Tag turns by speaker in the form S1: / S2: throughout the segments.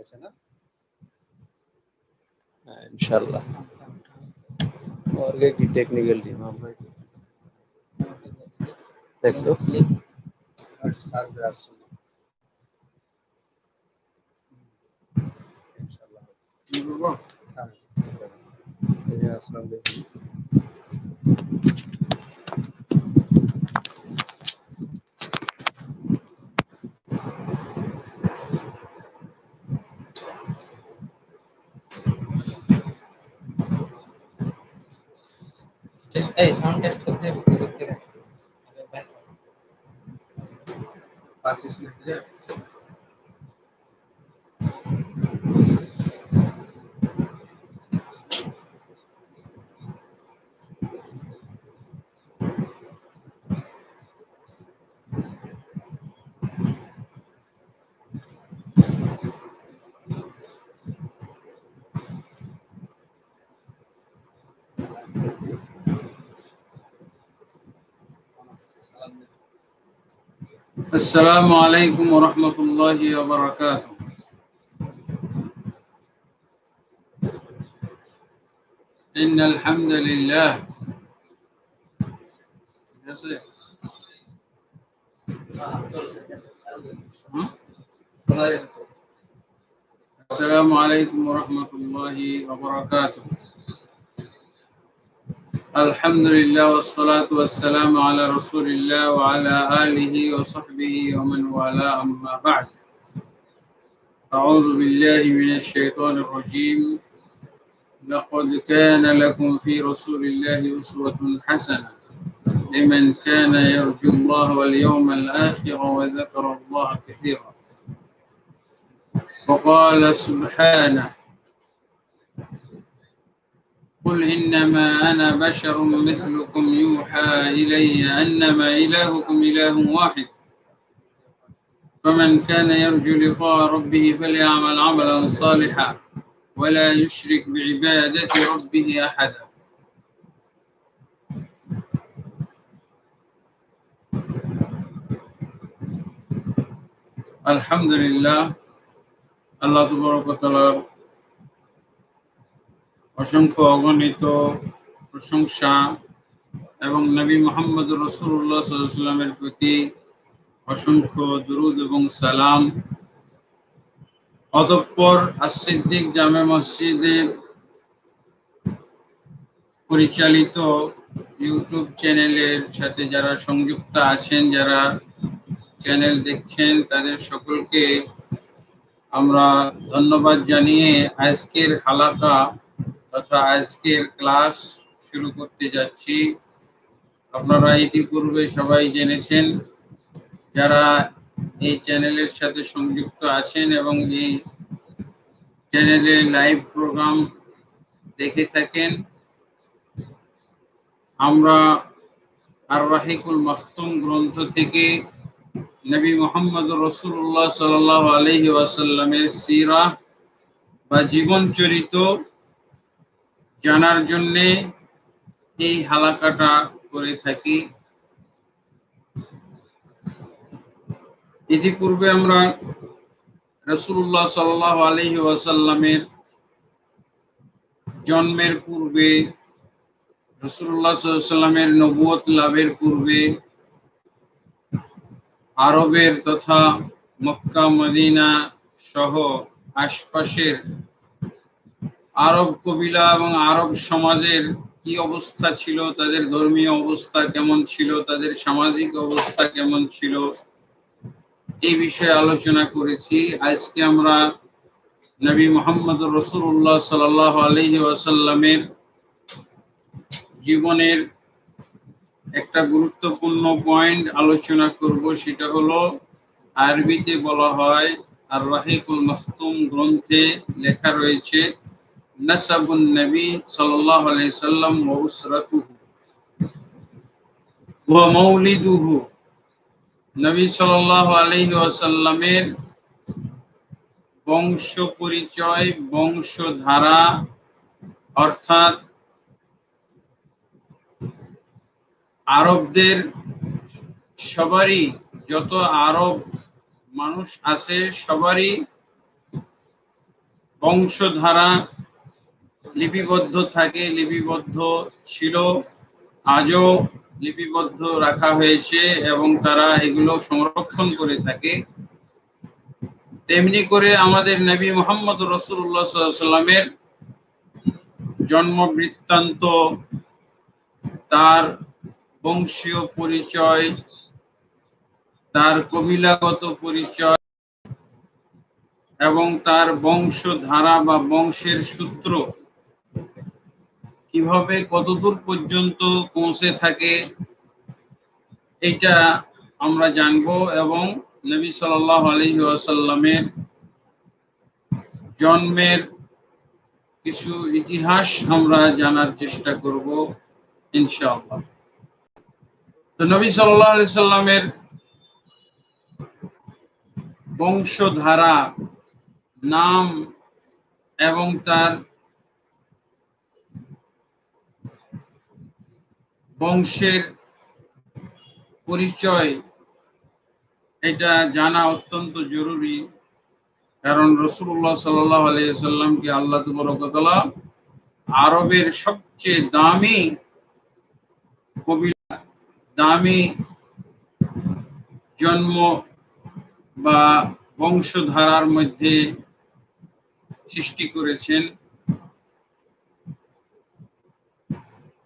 S1: ऐसे ना? हाँ, इंशाल्लाह। और गए की टेक्निकल टीम हम देख लो। अस्सलाम वालेकुम এই
S2: সাউন্ড টেস্ট করতে হবে করতে হবে।
S1: পাঁচিশ মিনিট।
S3: السلام عليكم ورحمة الله وبركاته. إن الحمد لله. السلام عليكم ورحمة الله وبركاته. الحمد لله والصلاة والسلام على رسول الله وعلى آله وصحبه ومن والاه أما بعد أعوذ بالله من الشيطان الرجيم لقد كان لكم في رسول الله أسوة حسنة لمن كان يرجو الله واليوم الآخر وذكر الله كثيرا وقال سبحانه قل إنما أنا بشر مثلكم يوحى إلي أنما إلهكم إله واحد فمن كان يرجو لقاء ربه فليعمل عملا صالحا ولا يشرك بعبادة ربه أحدا الحمد لله الله تبارك وتعالى অসংখ্য অগণিত প্রশংসা এবং নবী মোহাম্মদ রসুল্লাহ সাল্লামের প্রতি অসংখ্য দুরুদ এবং সালাম। অতঃপর আসিদ্দিক জামে মসজিদের পরিচালিত ইউটিউব চ্যানেলের সাথে যারা সংযুক্ত আছেন, যারা চ্যানেল দেখছেন, তাদের সকলকে আমরা ধন্যবাদ জানিয়ে আজকের হালাকা তথা আজকের ক্লাস শুরু করতে যাচ্ছি। আপনারা ইতিপূর্বে সবাই জেনেছেন, যারা এই চ্যানেলের সাথে সংযুক্ত আছেন এবং এই চ্যানেলে লাইভ প্রোগ্রাম দেখে থাকেন, আমরা আর রাহিকুল মাহতুম গ্রন্থ থেকে নবী মোহাম্মদ রসুল্লাহ সাল আলহি ওয়াসাল্লামের সিরা বা জীবন চরিত জানার জন্যে এই হালাকাটা করে থাকি। ইতিপূর্বে আমরা রসুল্লাহ সাল্লাহ আলহি ওয়াসাল্লামের জন্মের পূর্বে রসুল্লাহ সাল্লামের নবুয়ত লাভের পূর্বে, আরবের তথা মক্কা মদিনা সহ আশপাশের আরব কবিলা এবং আরব সমাজের কি অবস্থা ছিল, তাদের ধর্মীয় অবস্থা কেমন ছিল, তাদের সামাজিক অবস্থা কেমন ছিল, এই বিষয়ে আলোচনা করেছি। আজকে আমরা নবী মোহাম্মদ রসুল্লাহ সাল আলহি ওয়াসাল্লামের জীবনের একটা গুরুত্বপূর্ণ পয়েন্ট আলোচনা করব, সেটা হলো আরবিতে বলা হয় আর রাহিকুল মখতুম গ্রন্থে লেখা রয়েছে নাসাবুন নবী সাল্লাল্লাহু আলাইহি সাল্লাম ওয়া উসরাতুহু ওয়া নবী সাল্লাল্লাহু আলাইহি ওয়াসাল্লামের বংশ পরিচয় বংশধারা, অর্থাৎ আরবদের সবারই যত আরব মানুষ আছে, সবারই বংশধারা লিপিবদ্ধ থাকে, লিপিবদ্ধ ছিল, আজও লিপিবদ্ধ রাখা হয়েছে এবং তারা এগুলো সংরক্ষণ করে থাকে। তেমনি করে আমাদের নবী মোহাম্মদ রসুল্লাহ সাল্লামের জন্ম বৃত্তান্ত তার বংশীয় পরিচয়, তার কবিলাগত পরিচয় এবং তার বংশধারা বা বংশের সূত্র কীভাবে কতদূর পর্যন্ত পৌঁছে থাকে, এটা আমরা জানব এবং নবী সাল্লাহ আলী আসাল্লামের জন্মের কিছু ইতিহাস আমরা জানার চেষ্টা করব, ইনশাআল্লাহ। তো নবী সাল্লাহ আলি সাল্লামের বংশধারা, নাম এবং তার বংশের পরিচয় এটা জানা অত্যন্ত জরুরি। কারণ রসুল্লাহ সাল্লাহ আলিয়াল্লামকে আল্লাহ তবরকতলা আরবের সবচেয়ে দামি কবিলা দামি জন্ম বা বংশধারার মধ্যে সৃষ্টি করেছেন।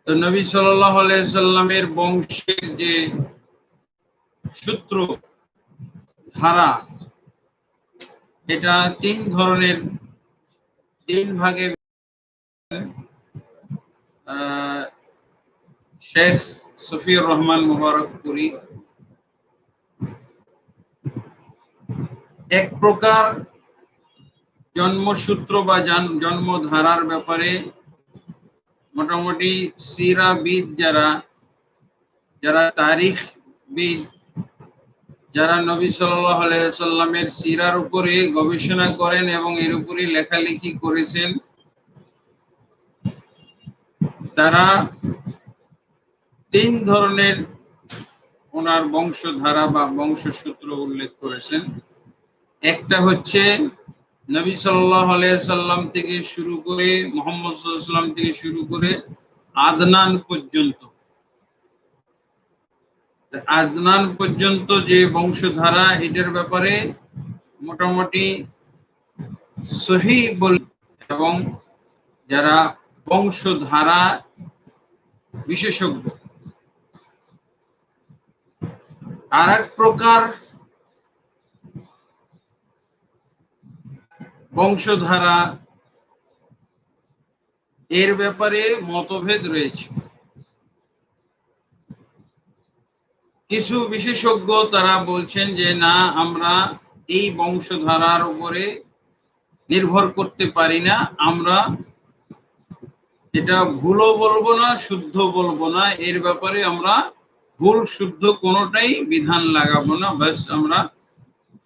S3: তো নবী সাল্লামের বংশের যে সূত্র, ধারা, এটা তিন ধরনের, তিন ভাগে শেখ সফিউর রহমান মুবারকপুরি। এক প্রকার জন্মসূত্র বা জন্মধারার ব্যাপারে মোটামুটি সিরাবিদ যারা যারা তারিখ বিদ যারা নবী সাল্লামের সিরার উপরে গবেষণা করেন এবং এর উপরে লেখালেখি করেছেন, তারা তিন ধরনের ওনার বংশধারা বা বংশসূত্র উল্লেখ করেছেন। একটা হচ্ছে নবী সাল্লাম থেকে শুরু করে মোহাম্মদ সাল্লাম থেকে শুরু করে আদনান পর্যন্ত। আদনান পর্যন্ত যে বংশধারা, এটার ব্যাপারে মোটামুটি সহি এবং যারা বংশধারা বিশেষজ্ঞ আর এক প্রকার বংশধারা, এর ব্যাপারে মতভেদ রয়েছে। কিছু বিশেষজ্ঞ তারা বলছেন যে, না, আমরা এই বংশধারার উপরে নির্ভর করতে পারি না। আমরা এটা ভুলও বলব না, শুদ্ধ বলব না। এর ব্যাপারে আমরা ভুল, শুদ্ধ কোনোটাই বিধান লাগাবো না। ব্যাস, আমরা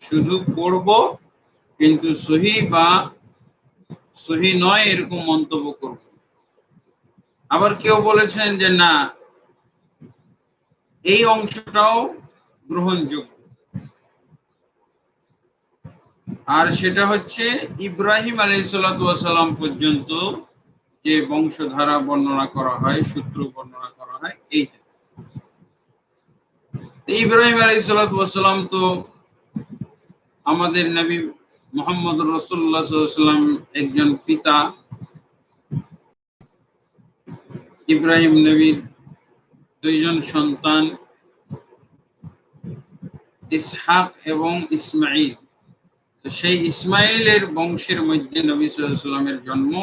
S3: শুধু পড়ব কিন্তু সহি বা সহি নয় এরকম মন্তব্য করব। আবার কেউ বলেছেন যে না, এই অংশটাও গ্রহণযোগ্য। আর সেটা হচ্ছে ইব্রাহিম আলী সাল্লাম পর্যন্ত যে বংশধারা বর্ণনা করা হয়, সূত্র বর্ণনা করা হয়, এইটা। ইব্রাহিম আলী সাল্লাম তো আমাদের নবী মোহাম্মদ রসুল্লাহ সাল্লাম একজন পিতা ইব্রাহিম নবীর দুইজন সন্তান, ইসহাক এবং ইসমাইল সেই ইসমাইলের বংশের মধ্যে নবী সাল্লামের জন্ম।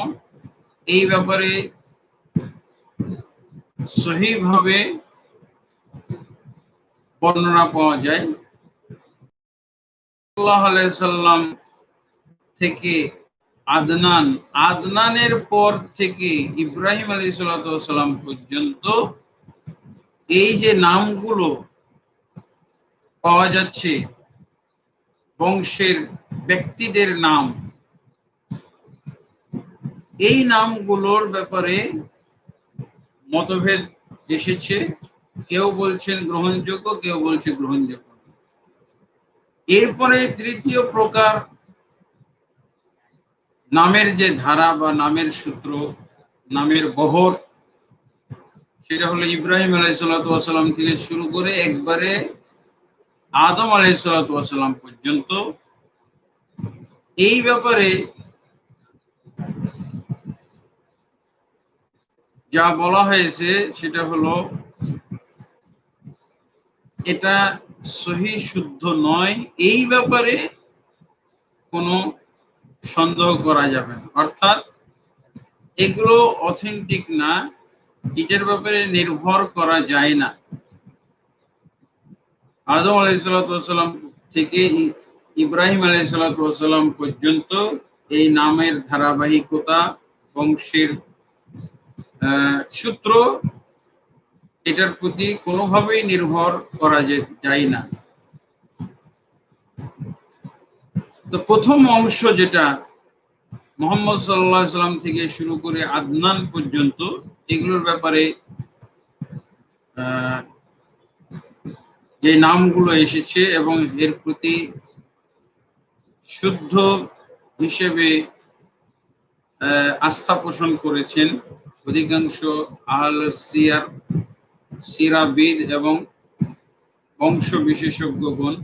S3: এই ব্যাপারে সহিভাবে বর্ণনা পাওয়া যায়। সাল্লাম থেকে আদনান, আদনানের পর থেকে ইব্রাহিম আলী সাল্লাম পর্যন্ত এই যে নামগুলো পাওয়া যাচ্ছে, বংশের ব্যক্তিদের নাম, এই নামগুলোর ব্যাপারে মতভেদ এসেছে। কেউ বলছেন গ্রহণযোগ্য, কেউ বলছে গ্রহণযোগ্য এরপরে তৃতীয় প্রকার নামের যে ধারা বা নামের সূত্র, নামের বহর, সেটা হলো ইব্রাহিম আলাইসাল্লাম থেকে শুরু করে একবারে আদম আলাইসাল্লাম পর্যন্ত। এই ব্যাপারে যা বলা হয়েছে সেটা হলো, এটা সহি শুদ্ধ নয়। এই ব্যাপারে কোনো সন্দেহ করা যাবে না। অর্থাৎ এগুলো অথেন্টিক না, এটার ব্যাপারে নির্ভর করা যায় না। আদম আলাইসাল্লাম থেকে ইব্রাহিম আলাইসাল্লাম পর্যন্ত এই নামের ধারাবাহিকতা, বংশের সূত্র এটার প্রতি কোনোভাবেই নির্ভর করা যায় না। তো প্রথম অংশ যেটা মোহাম্মদ সাল্লাহ সাল্লাম থেকে শুরু করে আদনান পর্যন্ত, এগুলোর ব্যাপারে যে নামগুলো এসেছে এবং এর প্রতি শুদ্ধ হিসেবে আস্থা পোষণ করেছেন অধিকাংশ আহল সিয়ার, সিরাবিদ এবং বংশ বিশেষজ্ঞগণ।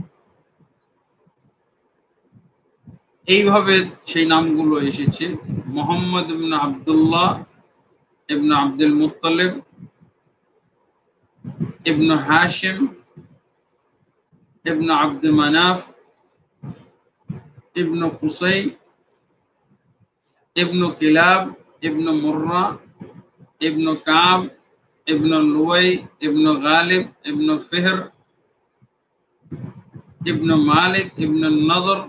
S3: এইভাবে সেই নামগুলো এসেছে। মোহাম্মদ ইবনে আব্দুল্লাহ ইবনে আব্দুল মুত্তালিব ইবনে হাশিম ইবনে আব্দুল মানাফ ইবনে কুসাই ইবনে কিলাব ইবনে মুররা ইবনে কাব ইবনে লুয়াই ইবনে গালিব ইবনে ফিহর ইবনে মালিক ইবনে নদর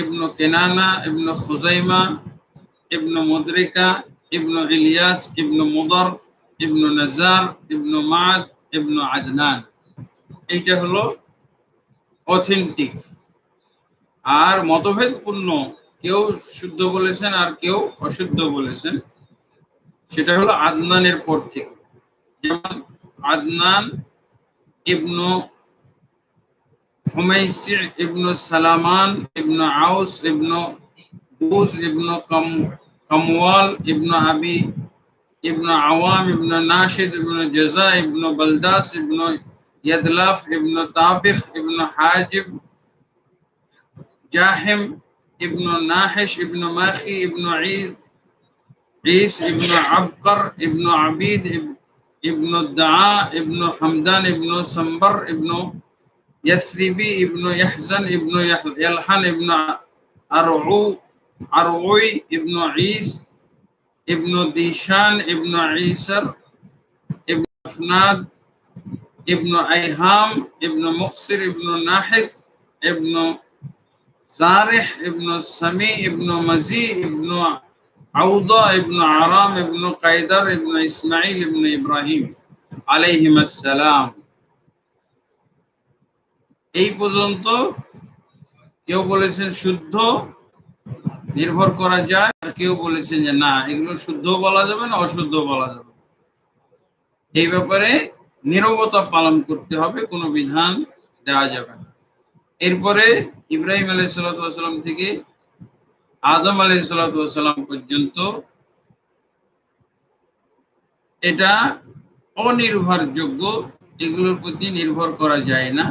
S3: ইবনু কেনানা, ইবনু খুজাইমা, ইবনু মুদরিকা, ইবনু ইলিয়াস, ইবনু মুদর, ইবনু নাজার, ইবনু মাদ ইবনু আদনান। এইটা হলো অথেন্টিক। আর মতভেদপূর্ণ, কেউ শুদ্ধ বলেছেন আর কেউ অশুদ্ধ বলেছেন, সেটা হলো আদনানের পর থেকে। যেমন আদনান ইবনু حميسع ابن سلامان ابن عوس ابن بوز ابن قم قموال ابن أبي ابن عوام ابن ناشد ابن جزاء ابن بلداس ابن يدلاف ابن طابخ ابن حاجب جاحم ابن ناحش ابن ماخي ابن عيد عيس ابن عبقر ابن عبيد ابن الدعاء ابن حمدان ابن سنبر ابن يثربي ابن يحزن ابن يلحن ابن أرعو أرعوي ابن عيس ابن ديشان ابن عيسر ابن أفناد ابن أيهام ابن مقصر ابن ناحث ابن صارح ابن سمي ابن مزي ابن عوضة ابن عرام ابن قيدر ابن إسماعيل ابن إبراهيم. عليهم السلام. এই পর্যন্ত কেউ বলেছেন শুদ্ধ, নির্ভর করা যায়, আর কেউ বলেছেন যে না, এগুলো শুদ্ধ বলা যাবে না অশুদ্ধ বলা যাবে এই ব্যাপারে নীরবতা পালন করতে হবে, কোনো বিধান দেওয়া যাবে না। এরপরে ইব্রাহিম আলাইসাল্লাম থেকে আদম আলাইসাল্লাম পর্যন্ত এটা অনির্ভরযোগ্য, এগুলোর প্রতি নির্ভর করা যায় না।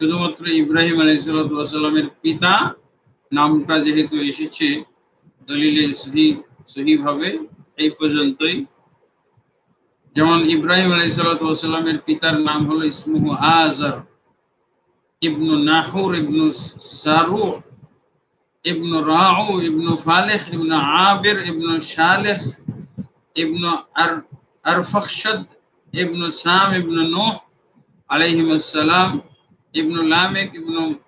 S3: শুধুমাত্র ইব্রাহিম আলাইসাল্লামের পিতা নামটা যেহেতু এসেছে দলিলে সহি, সহিভাবে, এই পর্যন্তই। যেমন ইব্রাহিম আলাইসাল্লামের পিতার নাম হলো ইসমুহু আজার ইবনু নাহুর, ইবনু সারু, ইবনু রাউ, ইবনু ফালেখ ইবনু আবির, ইবনু শালেখ ইবনু আর, আরফখশদ, ইবনু সাম, ইবনু নূহ আলাইহিমুস সালাম ইবনু লামেক ইবনু